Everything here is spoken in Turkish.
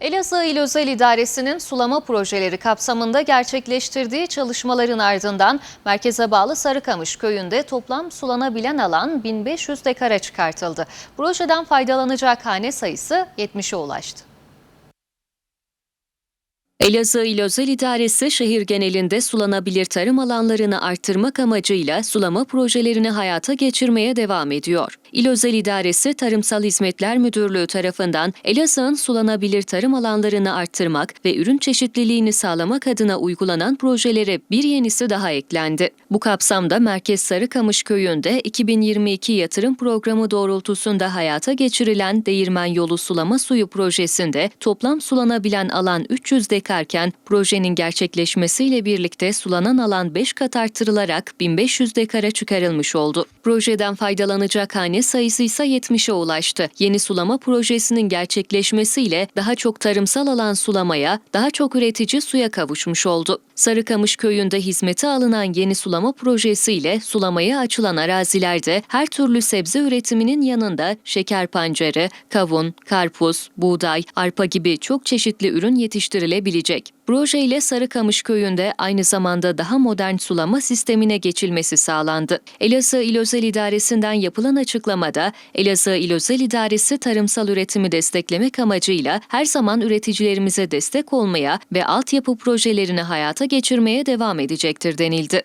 Elazığ İl Özel İdaresi'nin sulama projeleri kapsamında gerçekleştirdiği çalışmaların ardından merkeze bağlı Sarıkamış köyünde toplam sulanabilen alan 1500 dekara çıkartıldı. Projeden faydalanacak hane sayısı 70'e ulaştı. Elazığ İl Özel İdaresi şehir genelinde sulanabilir tarım alanlarını arttırmak amacıyla sulama projelerini hayata geçirmeye devam ediyor. İl Özel İdaresi Tarımsal Hizmetler Müdürlüğü tarafından Elazığ'ın sulanabilir tarım alanlarını arttırmak ve ürün çeşitliliğini sağlamak adına uygulanan projelere bir yenisi daha eklendi. Bu kapsamda Merkez Sarıkamış Köyü'nde 2022 yatırım programı doğrultusunda hayata geçirilen Değirmen Yolu Sulama Suyu projesinde toplam sulanabilen alan 300 dekarken projenin gerçekleşmesiyle birlikte sulanan alan 5 kat artırılarak 1500 dekara çıkarılmış oldu. Projeden faydalanacak hane sayısı ise 70'e ulaştı. Yeni sulama projesinin gerçekleşmesiyle daha çok tarımsal alan sulamaya, daha çok üretici suya kavuşmuş oldu. Sarıkamış köyünde hizmete alınan yeni sulama projesiyle sulamaya açılan arazilerde her türlü sebze üretiminin yanında şeker pancarı, kavun, karpuz, buğday, arpa gibi çok çeşitli ürün yetiştirilebilecek. Proje ile Sarıkamış köyünde aynı zamanda daha modern sulama sistemine geçilmesi sağlandı. Elazığ İl Özel İdaresi'nden yapılan açıklamada Elazığ İl Özel İdaresi tarımsal üretimi desteklemek amacıyla her zaman üreticilerimize destek olmaya ve altyapı projelerini hayata geçirmeye devam edecektir denildi.